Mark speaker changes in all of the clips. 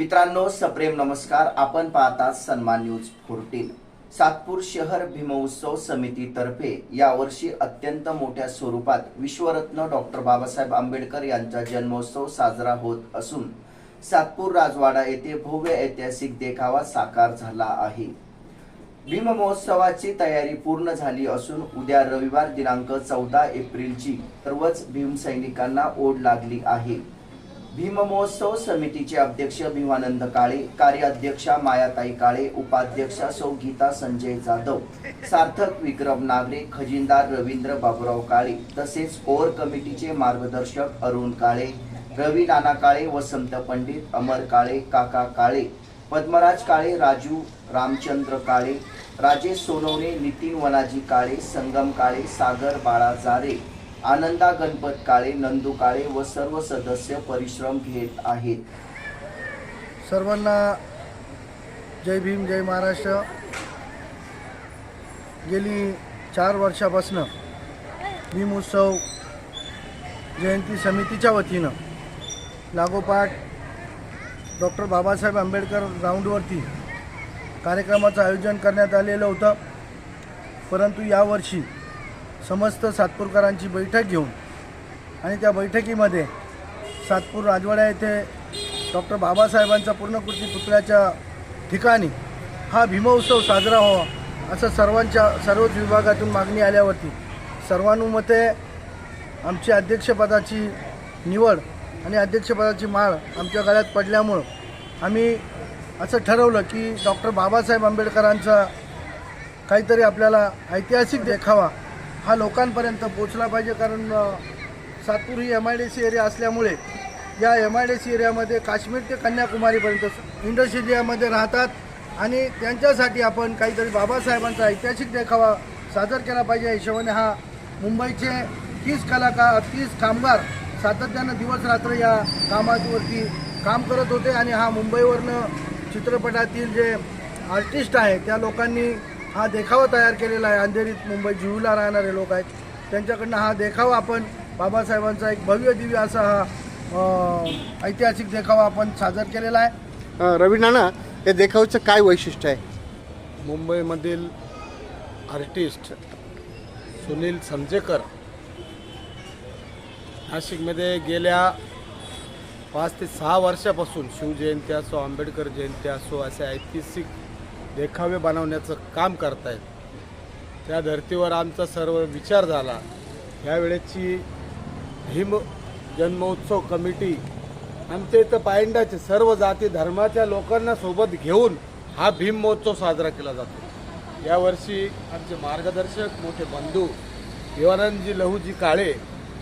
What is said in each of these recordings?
Speaker 1: मित्रांनो सप्रेम नमस्कार. आपण पाहतात सन्मान न्यूज फोर्टीन. सातपूर शहर भीमोत्सव समितीतर्फे यावर्षी अत्यंत मोठ्या स्वरूपात विश्वरत्न डॉक्टर बाबासाहेब आंबेडकर यांचा जन्मोत्सव साजरा होत असून सातपूर राजवाडा येथे भव्य ऐतिहासिक देखावा साकार झाला आहे. भीम महोत्सवाची तयारी पूर्ण झाली असून उद्या रविवार दिनांक चौदा एप्रिलची सर्वच भीमसैनिकांना ओढ लागली आहे. भीम महोत्सव समितीचे अध्यक्ष भीमानंद काळे कार्याध्यक्षा मायाताई काळे उपाध्यक्षा सौ गीता संजय जाधव सार्थक विक्रम नागरे खजिनदार रवींद्र बाबुराव काळे तसेच कोर कमिटीचे मार्गदर्शक अरुण काळे रवी नाना काळे वसंत पंडित अमर काळे काका काळे पद्मराज काळे राजू रामचंद्र काळे राजेश सोनवणे नितीन वनाजी काळे संगम काळे सागर बाळा जारे आनंदा गणपत काळे नंदू काळे व सर्व सदस्य परिश्रम घेत आहेत.
Speaker 2: सर्वांना जय भीम जय महाराष्ट्र. गेली चार वर्षापासनं भीम उत्सव जयंती समितीच्या वतीनं लागोपाठ डॉक्टर बाबासाहेब आंबेडकर ग्राउंडवरती कार्यक्रमाचं आयोजन करण्यात आलेलं होतं. परंतु यावर्षी समस्त सातपूरकरांची बैठक घेऊन आणि त्या बैठकीमध्ये सातपूर राजवाडा येथे डॉक्टर बाबासाहेबांचा पूर्णकृती पुतळ्याच्या ठिकाणी हा भीमोत्सव साजरा व्हावा असं सर्वांच्या सर्वच विभागातून मागणी आल्यावरती सर्वानुमते आमची अध्यक्षपदाची निवड आणि अध्यक्षपदाची माळ आमच्या गळ्यात पडल्यामुळं आम्ही असं ठरवलं की डॉक्टर बाबासाहेब आंबेडकरांचा काहीतरी आपल्याला ऐतिहासिक देखावा हा लोकांपर्यंत पोचला पाहिजे कारण सातपूर ही M I D C area असल्यामुळे या एम आय डी सी एरियामध्ये काश्मीर ते कन्याकुमारीपर्यंत इंडस एरियामध्ये राहतात आणि त्यांच्यासाठी आपण काहीतरी बाबासाहेबांचा ऐतिहासिक देखावा सादर केला पाहिजे. या हिशोबाने हा मुंबईचे तीस कलाकार तीस कामगार सातत्यानं दिवस रात्र या कामावरती काम करत होते आणि हा मुंबईवरनं चित्रपटातील जे आर्टिस्ट आहे त्या लोकांनी हा देखावा तयार केलेला आहे. अंधेरीत मुंबई जुहूला राहणारे लोक आहेत. त्यांच्याकडनं हा देखावा आपण बाबासाहेबांचा एक भव्य दिव्य असा हा ऐतिहासिक देखावा आपण सादर केलेला आहे.
Speaker 3: रवी नाना या देखाव्याचं काय वैशिष्ट्य आहे?
Speaker 4: मुंबईमधील आर्टिस्ट सुनील समजेकर नाशिकमध्ये गेल्या पाच ते सहा वर्षापासून शिवजयंती असो आंबेडकर जयंती असो असे ऐतिहासिक देखावे बनवण्याचं काम करतायत. त्या धर्तीवर आमचा सर्व विचार झाला. यावेळेची भीम जन्मोत्सव कमिटी आमच्या इथं पायंडाचे सर्व जाती धर्माच्या लोकांना सोबत घेऊन हा भीम महोत्सव साजरा केला जातो. यावर्षी आमचे मार्गदर्शक मोठे बंधू देवानंदजी लहूजी काळे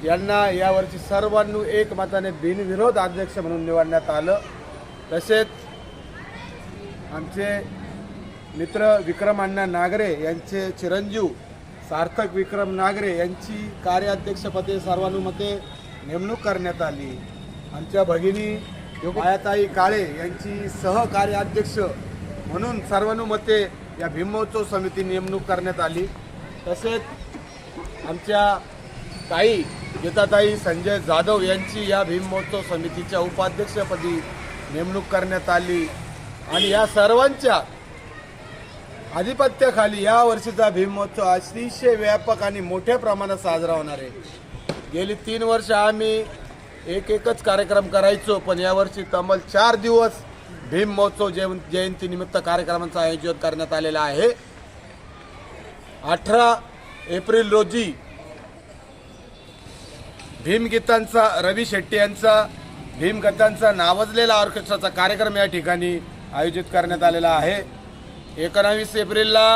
Speaker 4: यांना यावर्षी सर्वांनी एकमताने बिनविरोध अध्यक्ष म्हणून निवडण्यात आलं. तसेच आमचे मित्र विक्रम अण्णा नागरे यांचे चिरंजीव सार्थक विक्रम नागरे यांची कार्याध्यक्षपदे सर्वानुमते नेमणूक करण्यात आली. आमच्या भगिनी मायाताई काळे यांची सहकार्याध्यक्ष म्हणून सर्वानुमते या भीमोत्सव समिती नेमणूक करण्यात आली. तसेच आमच्या ताई गीताताई संजय जाधव यांची या भीमोत्सव समितीच्या उपाध्यक्षपदी नेमणूक करण्यात आली. आणि या सर्वांच्या आधिपत्याखाली या वर्षीचा भीमोत्सव अतिशय व्यापक आणि मोठ्या प्रमाणात साजरा होणार आहे. गेली तीन वर्ष आम्ही एक एकच कार्यक्रम करायचो पण यावर्षी तब्बल चार दिवस भीम महोत्सव जय जयंतीनिमित्त कार्यक्रमांचं आयोजन करण्यात आलेलं आहे. अठरा एप्रिल रोजी भीमगीतांचा रवी शेट्टी यांचा भीमगीतांचा नावाजलेला ऑर्केस्ट्राचा कार्यक्रम या ठिकाणी आयोजित करण्यात आलेला आहे. एकोणावीस एप्रिलला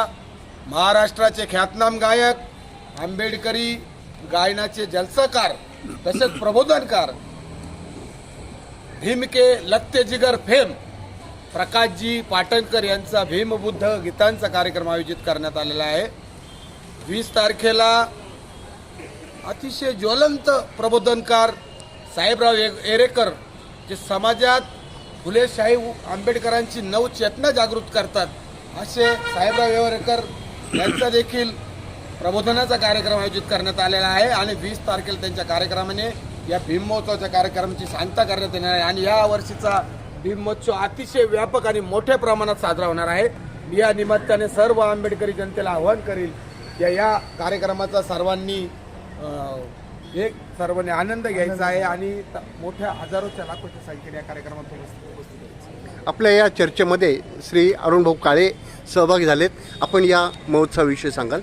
Speaker 4: महाराष्ट्राचे ख्यातनाम गायक आंबेडकरी गायनाचे जलसाकार तसेच प्रबोधनकार भीम के लत्ते जिगर फेम प्रकाशजी पाटणकर यांचा भीमबुद्ध गीतांचा कार्यक्रम आयोजित करण्यात आलेला आहे. वीस तारखेला अतिशय ज्वलंत प्रबोधनकार साहेबराव ए- एरेकर जे समाजात फुले शाही आंबेडकरांची नवचेतना जागृत करतात असे साहेबराव एरेकर यांचा देखील प्रबोधनाचा कार्यक्रम आयोजित करण्यात आलेला आहे आणि वीस तारखेला त्यांच्या कार्यक्रमाने या भीम महोत्सवाच्या कार्यक्रमाची सांगता करण्यात येणार आहे. आणि या वर्षीचा भीमोत्सव अतिशय व्यापक आणि मोठ्या प्रमाणात साजरा होणार आहे. या निमित्ताने सर्व आंबेडकरी जनतेला आवाहन करील या या कार्यक्रमाचा सर्वांनी एक सर्वांनी आनंद घ्यायचा आहे आणि त- मोठ्या हजारोच्या लाखोच्या संख्येने या कार्यक्रमात उपस्थित
Speaker 3: आपल्या या चर्चेमध्ये श्री अरुणभाऊ काळे सहभागी झालेत. आपण या महोत्सवाविषयी सांगाल.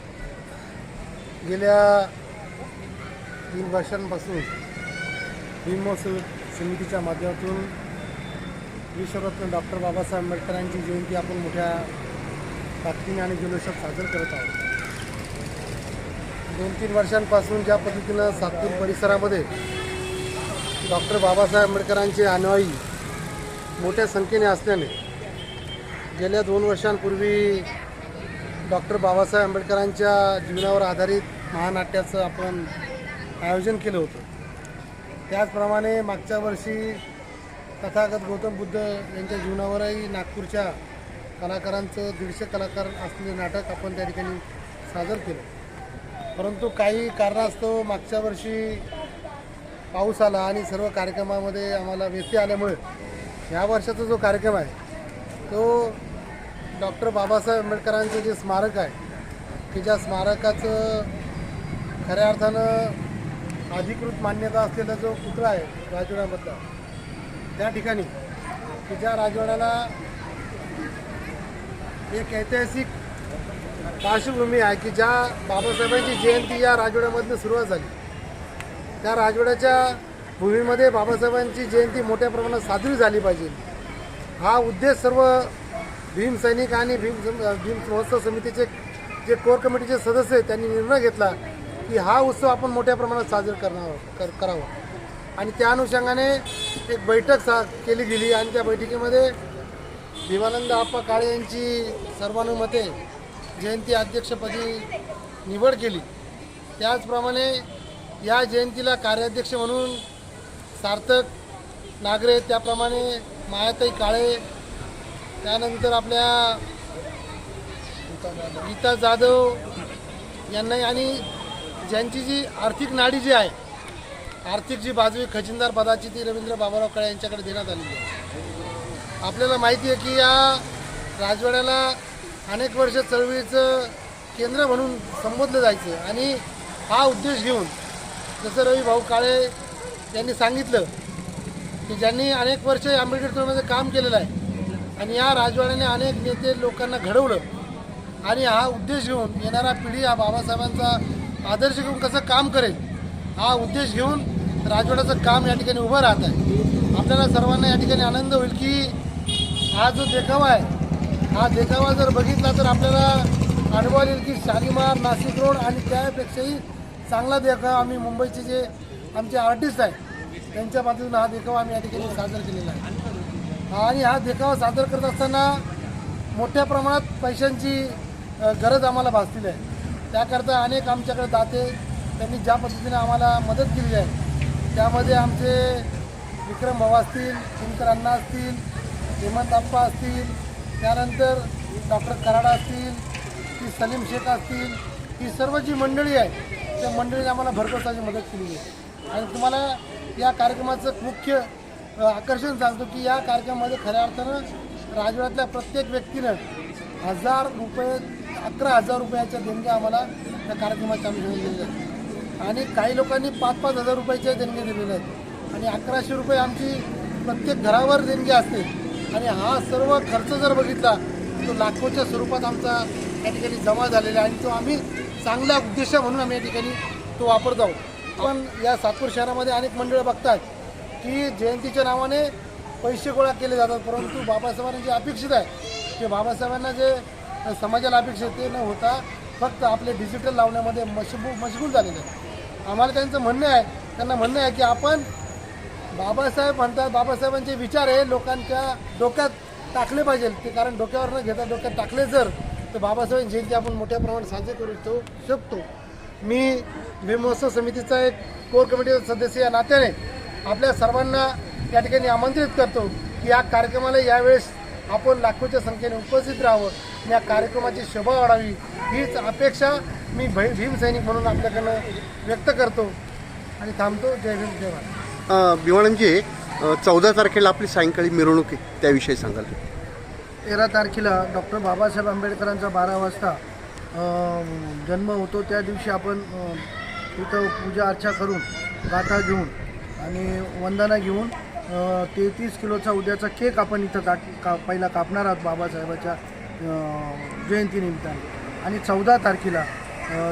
Speaker 5: गेल्या तीन वर्षांपासून भीमोत्सव समितीच्या माध्यमातून विश्वरत्न डॉक्टर बाबासाहेब आंबेडकरांची जयंती आपण मोठ्या ताकदीने आणि जल्लोषात साजर करत आहोत. दोन तीन वर्षांपासून ज्या पद्धतीनं सातपूर परिसरामध्ये डॉक्टर बाबासाहेब आंबेडकरांचे अनुयायी मोठ्या संख्येने असल्याने गेल्या दोन वर्षांपूर्वी डॉक्टर बाबासाहेब आंबेडकरांच्या जीवनावर आधारित महानाट्याचं आपण आयोजन केलं होतं. त्याचप्रमाणे मागच्या वर्षी तथागत गौतम बुद्ध यांच्या जीवनावरही नागपूरच्या कलाकारांचं दीडशे कलाकार असलेले नाटक आपण त्या ठिकाणी सादर केलं. परंतु काही कारणास्तव मागच्या वर्षी पाऊस आला आणि सर्व कार्यक्रमामध्ये आम्हाला व्यत्यय आल्यामुळे ह्या वर्षाचा जो कार्यक्रम आहे तो डॉक्टर बाबासाहेब आंबेडकरांचं जे स्मारक आहे की ज्या स्मारकाचं खऱ्या अर्थानं अधिकृत मान्यता असलेला जो पुतळा आहे राजवाड्यामधला त्या ठिकाणी की ज्या राजवाड्याला एक ऐतिहासिक पार्श्वभूमी आहे की ज्या बाबासाहेबांची जयंती या राजवाड्यामधनं सुरुवात झाली. त्या राजवाड्याच्या भूमीमध्ये बाबासाहेबांची जयंती मोठ्या प्रमाणात साजरी झाली पाहिजे. हा उद्देश सर्व भीम सैनिक आणि भीम सम- भीम महोत्सव समितीचे जे कोर कमिटीचे सदस्य आहेत त्यांनी निर्णय घेतला की हा उत्सव आपण मोठ्या प्रमाणात साजरा करणार कर करावा. आणि त्या अनुषंगाने एक बैठक सा केली गेली आणि त्या बैठकीमध्ये भीमानंद आप्पा काळे यांची सर्वानुमते जयंती अध्यक्षपदी निवड केली. त्याचप्रमाणे या जयंतीला कार्याध्यक्ष म्हणून सार्थक नागरे त्याप्रमाणे मायाताई काळे त्यानंतर आपल्या गीता जाधव यांनाही आणि ज्यांची जी आर्थिक नाडी जी आहे आर्थिक जी बाजू खजिनदार पदाची ती रवींद्र बाबाराव काळे यांच्याकडे देण्यात आलेली आहे. आपल्याला माहिती आहे की या राजवाड्याला अनेक वर्ष चळवळीचं केंद्र म्हणून संबोधलं जायचं आणि हा उद्देश घेऊन जसं रवी भाऊ काळे त्यांनी सांगितलं की ज्यांनी अनेक वर्ष आंबेडकर चळवळीमध्ये काम केलेलं आहे आणि या राजवाड्याने अनेक नेते लोकांना घडवलं आणि हा उद्देश घेऊन येणारा पिढी हा बाबासाहेबांचा आदर्श घेऊन कसं काम करेल हा उद्देश घेऊन राजवाड्याचं काम या ठिकाणी उभं राहत आहे. आपल्याला सर्वांना या ठिकाणी आनंद होईल की हा जो देखावा आहे हा देखावा जर बघितला तर आपल्याला अनुभव येईल की शालिमार नाशिक रोड आणि त्यापेक्षाही चांगला देखावा आम्ही मुंबईचे जे आमचे आर्टिस्ट आहेत. त्यांच्या माध्यमातून हा देखावा आम्ही या ठिकाणी सादर केलेला आहे. आणि हा देखावा सादर करत असताना मोठ्या प्रमाणात पैशांची गरज आम्हाला भासलेली आहे. त्याकरता अनेक आमच्याकडे दाते त्यांनी ज्या पद्धतीने आम्हाला मदत केली आहे त्यामध्ये आमचे विक्रम भाऊ असतील शंकर अण्णा असतील हेमंत आप्पा असतील त्यानंतर डॉक्टर कराडा असतील ती सलीम शेख असतील ही सर्व जी मंडळी आहे त्या मंडळीने आम्हाला भरपूर त्याची मदत केली आहे. आणि तुम्हाला या कार्यक्रमाचं मुख्य आकर्षण सांगतो की या कार्यक्रमामध्ये खऱ्या अर्थानं राजवाड्यातल्या प्रत्येक व्यक्तीनं हजार रुपये अकरा हजार रुपयाच्या देणग्या आम्हाला त्या कार्यक्रमाच्या आम्ही घेऊन दिलेल्या आहेत. आणि काही लोकांनी पाच पाच हजार रुपयाच्या देणग्या दिलेल्या आहेत. आणि अकराशे रुपये आमची प्रत्येक घरावर देणगी असते. आणि हा सर्व खर्च जर बघितला तो लाखोच्या स्वरूपात आमचा या ठिकाणी जमा झालेला आहे. आणि तो आम्ही चांगल्या उद्देश म्हणून आम्ही या ठिकाणी तो वापरत आहोत. पण या सातपूर शहरामध्ये अनेक मंडळं बघतात की जयंतीच्या नावाने पैसे गोळा केले जातात परंतु बाबासाहेबांना जे अपेक्षित आहे ते बाबासाहेबांना जे समाजाला अपेक्षित ते न होता फक्त आपले डिजिटल लावण्यामध्ये मशगू मशगूल झालेले आहे आम्हाला त्यांचं म्हणणं आहे त्यांना म्हणणं आहे की आपण बाबासाहेब म्हणतात बाबासाहेबांचे विचार हे लोकांच्या डोक्यात टाकले पाहिजे. ते कारण डोक्यावर न घेता डोक्यात टाकले जर तर बाबासाहेबांची जयंती आपण मोठ्या प्रमाणात साजरी करू शकतो. शकतो. मी भीमोत्सव समितीचा एक कोर कमिटीचा सदस्य या नात्याने आपल्या सर्वांना या ठिकाणी आमंत्रित करतो की या कार्यक्रमाला यावेळेस आपण लाखोच्या संख्येने उपस्थित राहावं. या कार्यक्रमाची शोभा वाढावी. हीच अपेक्षा मी भै भीम सैनिक म्हणून आपल्याकडनं व्यक्त करतो. आणि थांबतो. जय भीम जय भारत.
Speaker 3: अ, भिवाणंदजी चौदा तारखेला आपली सायंकाळी मिरवणूक त्याविषयी सांगाल
Speaker 2: तेरा तारखेला डॉक्टर बाबासाहेब आंबेडकरांचा बारा वाजता जन्म होतो त्या दिवशी आपण तिथं पूजा अर्चा करून गाथा घेऊन आणि वंदना घेऊन तेहतीस किलोचा उद्याचा केक आपण इथं का पहिला कापणार आहोत बाबासाहेबाच्या जयंतीनिमित्ताने. आणि चौदा तारखेला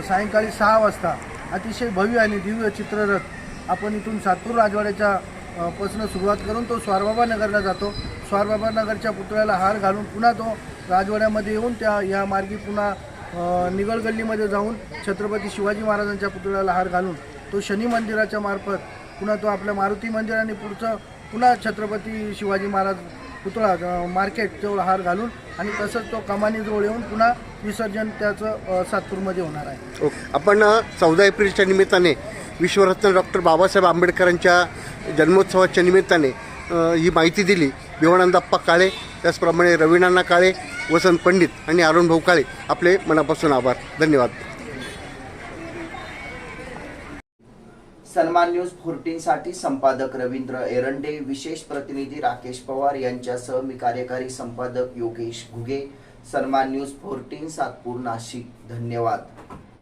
Speaker 2: सायंकाळी सहा वाजता अतिशय भव्य आणि दिव्य चित्ररथ आपण इथून सातूर राजवाड्याच्या पासून सुरुवात करून तो स्वारबाबा नगरला जातो. स्वारबाबा नगरच्या पुतळ्याला हार घालून पुन्हा तो राजवाड्यामध्ये येऊन त्या या मार्गी पुन्हा निगळ गल्लीमध्ये जाऊन छत्रपती शिवाजी महाराजांच्या पुतळ्याला हार घालून तो शनी मंदिराच्या मार्फत पुन्हा तो आपल्या मारुती मंदिर आणि पुढचं पुन्हा छत्रपती शिवाजी महाराज पुतळा मार्केट जवळ हार घालून आणि तसंच तो कमानीजवळ येऊन पुन्हा विसर्जन त्याचं सातपूरमध्ये होणार आहे.
Speaker 3: ओके आपण चौदा एप्रिलच्या निमित्ताने विश्वरत्न डॉक्टर बाबासाहेब आंबेडकरांच्या जन्मोत्सवाच्या निमित्ताने ही माहिती दिली. भिवानंदाप्पा काळे त्याचप्रमाणे रवीनाना काळे वसंत पंडित आणि अरुण भाऊ काळे. आपले मनापासून आभार. धन्यवाद.
Speaker 1: सन्मान न्यूज फोर्टीनसाठी संपादक रवींद्र एरंडे विशेष प्रतिनिधी राकेश पवार यांच्यासह मी कार्यकारी संपादक योगेश घुगे. सन्मान न्यूज फोर्टीन सातपूर नाशिक. धन्यवाद.